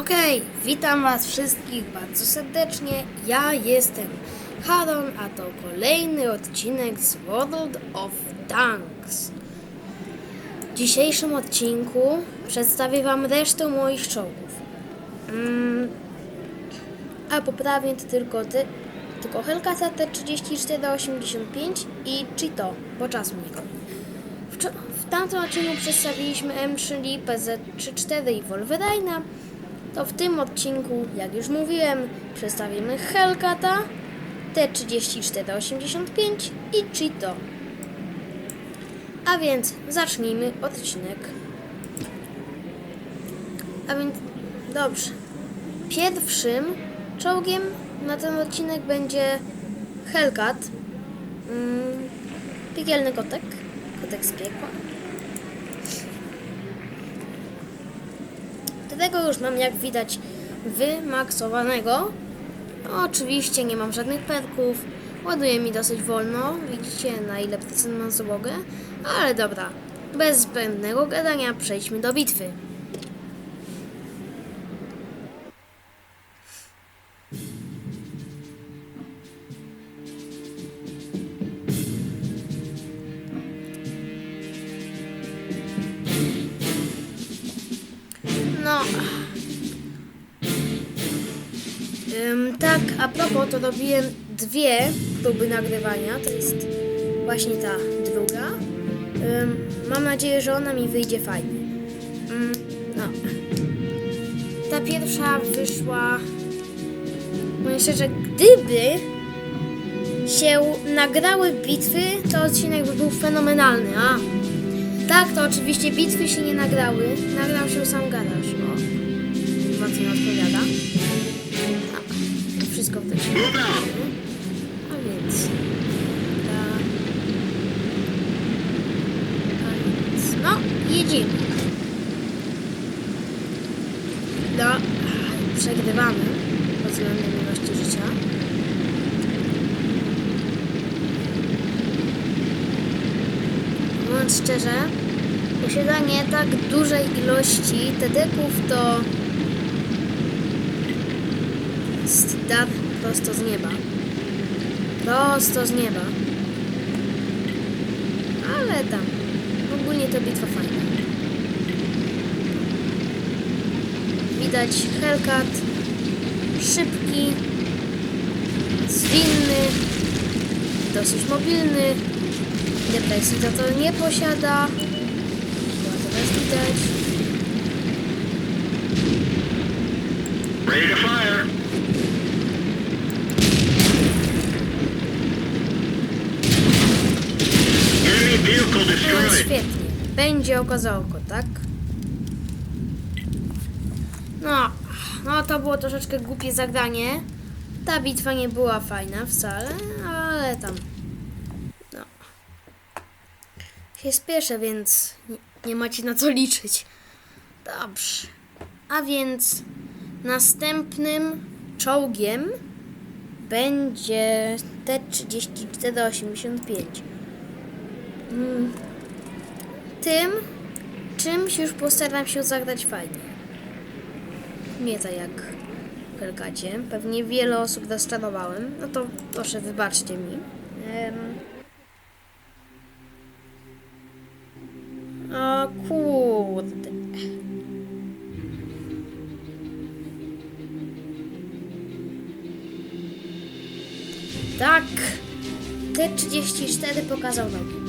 Okej, witam Was wszystkich bardzo serdecznie. Ja jestem Haron, a to kolejny odcinek z World of Tanks. W dzisiejszym odcinku przedstawię Wam resztę moich czołgów. Mm, a poprawnie to tylko ty, tylko Hellcata T3485 i Cheeto, bo czas mniej. W, w tamtym odcinku przedstawiliśmy M3 PZ34 i Wolverina. To w tym odcinku, jak już mówiłem, przedstawimy Hellcata T3485 i Cheeto. A więc zacznijmy odcinek. A więc dobrze. Pierwszym czołgiem na ten odcinek będzie Hellcat. Mm, piekielny kotek. Kotek z piekła. Tego już mam, jak widać, wymaksowanego. Oczywiście nie mam żadnych perków. Ładuje mi dosyć wolno. Widzicie, na ile procent mam załogę. Ale dobra, bez zbędnego gadania przejdźmy do bitwy. A propos, to robiłem dwie próby nagrywania. To jest właśnie ta druga. Ym, mam nadzieję, że ona mi wyjdzie fajnie. Ym, no. Ta pierwsza wyszła. Powiem szczerze, gdyby się nagrały bitwy, to odcinek by był fenomenalny. A tak, to oczywiście bitwy się nie nagrały. Nagrał się sam garaż. O, nie odpowiada. Wszystko w się A więc... Ta... A więc... No, jedziemy. No, przegrywamy pod względem ilości życia. Mówiąc szczerze, posiadanie tak dużej ilości tedeków to dar prosto z nieba. Prosto z nieba. Ale tam. Ogólnie to bitwa fajna. Widać Hellcat. Szybki. Zwinny. Dosyć mobilny. Depresji to to nie posiada. Chyba teraz widać. Ready to fire. No świetnie. Będzie okazało, tak? No, no to było troszeczkę głupie zagranie. Ta bitwa nie była fajna wcale, ale tam. No. Się spieszę, więc nie, nie macie na co liczyć. Dobrze. A więc następnym czołgiem będzie T3485. Tym czymś już postaram się zagrać fajnie. Nie tak jak w Hellcacie. Pewnie wiele osób rozczarowałem. No to proszę wybaczcie mi. Em. O kurde. Tak. T34 pokazał nogi.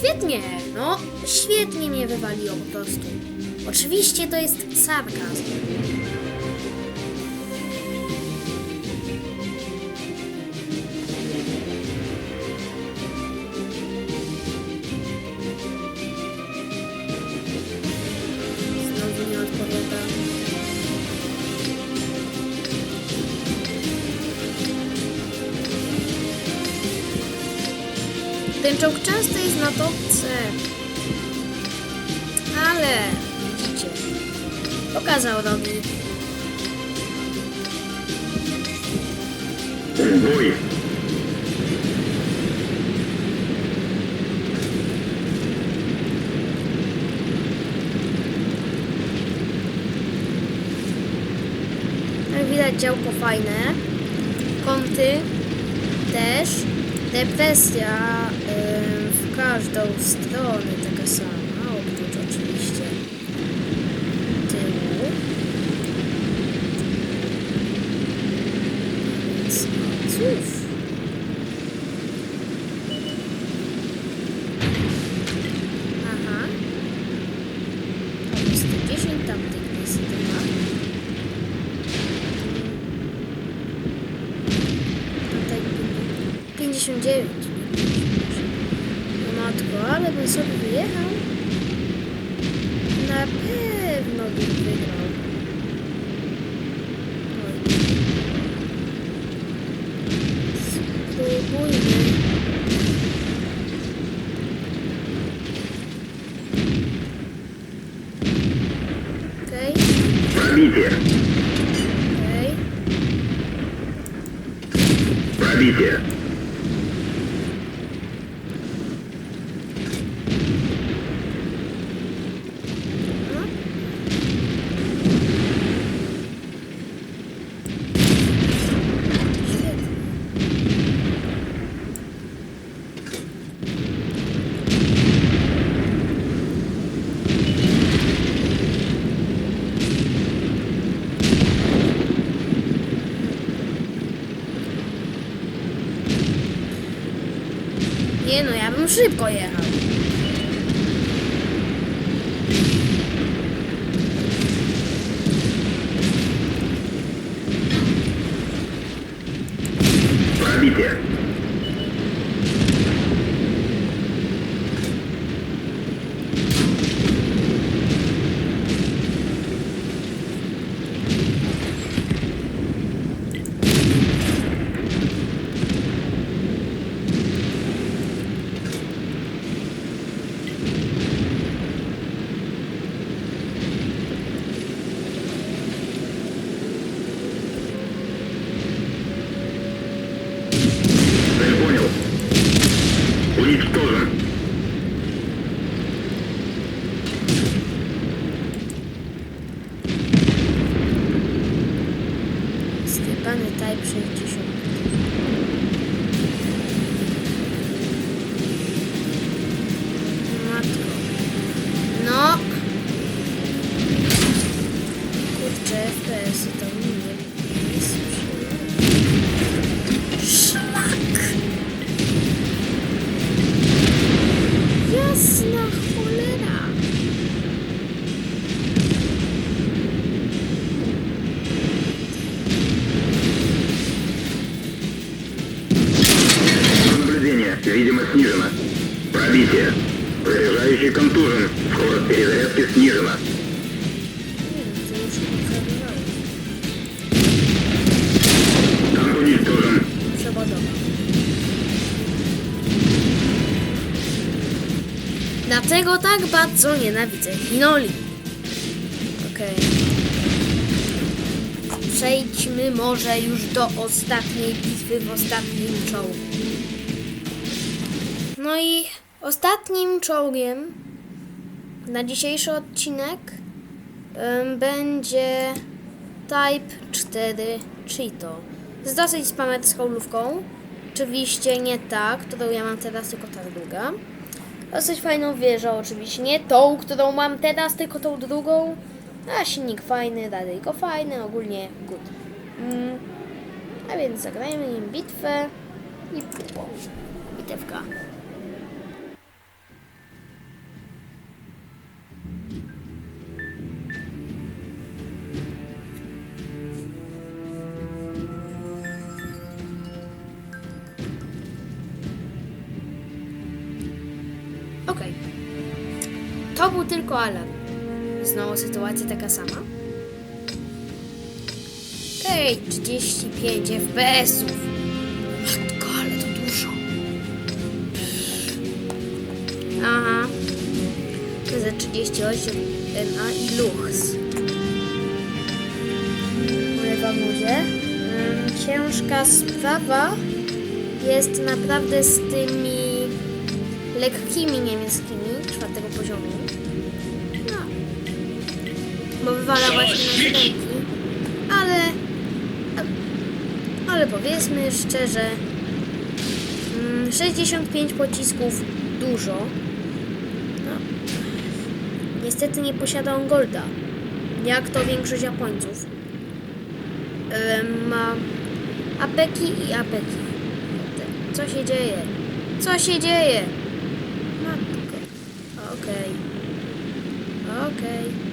Świetnie, no, świetnie mnie wywaliło po prostu. Oczywiście to jest sarkazm. Ten czołg często jest na topce. Ale widzicie, pokazał robi. Konwój. Jak widać działko fajne. Kąty też. Depresja każdą stronę taka sama. Oprócz oczywiście tyłu. Więc no cóż. Aha. Tam jest 10, tam tych jest 2. Tutaj 59 ale bym sobie wyjechał, na pewno bym wygrał. Spróbujmy. Okay. Lider. Nie no, ja bym szybko jechał. bronić w torze. Sklepany Type 60. Matko. No. Kurczę, FPS-y to nie. Jasna cholera! Наблюдение, видимо, снижено. Пробитие. Заряжающий контужен. Скорость перезарядки снижена. Dlatego tak bardzo nienawidzę Hinoli. Okej. Przejdźmy może już do ostatniej bitwy w ostatnim czołgu. No i ostatnim czołgiem na dzisiejszy odcinek em, będzie Type 4 Cheeto z dosyć spamerską lufką. Oczywiście nie ta, którą ja mam teraz, tylko ta druga. Dosyć fajną wieżą oczywiście, nie tą, którą mam teraz, tylko tą drugą. A silnik fajny, radyjko fajny, ogólnie good. Mm. A więc zagrajmy nim bitwę i po bitewka. Okej. To był tylko alarm. Znowu sytuacja taka sama. Ej, 35 FPS-ów. Matko, ale to dużo. Aha. To za 38 NA i Lux. Mówię wam ludzie. Ciężka sprawa jest naprawdę z tymi lekkimi niemieckimi czwartego poziomu. No. Bo wywala właśnie na. Ale ale powiedzmy szczerze, mm, 65 pocisków dużo. No, niestety nie posiada on Golda, jak to większość Japońców. Ma apeki i apeki. Co się dzieje? Co się dzieje? Matko. Okej. Okej.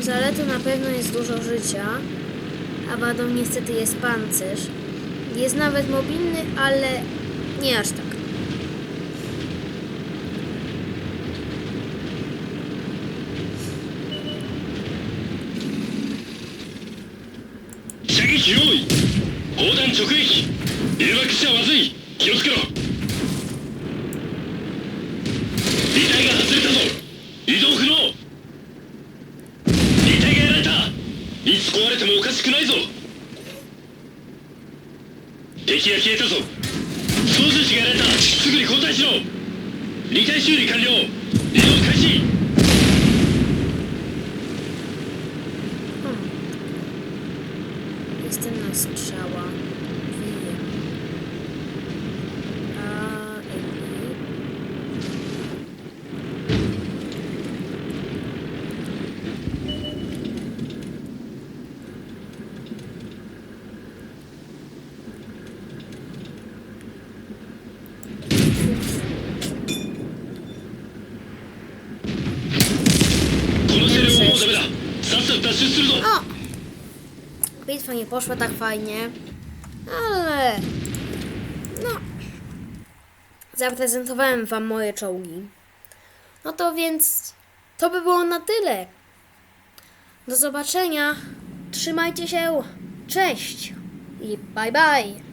Zaletą na pewno jest dużo życia, a wadą niestety jest pancerz. Jest nawet mobilny, ale nie aż tak. 直撃。誘爆しちゃまずい。気をつけろ。離体が外れたぞ。移動不能。離体がやられた。いつ壊れてもおかしくないぞ。敵が消えたぞ。操縦士がやられた。すぐに交代しろ。離体修理完了。移動開始。O! Bitwa nie poszła tak fajnie, ale no zaprezentowałem wam moje czołgi. No to więc to by było na tyle. Do zobaczenia. Trzymajcie się. Cześć i bye bye.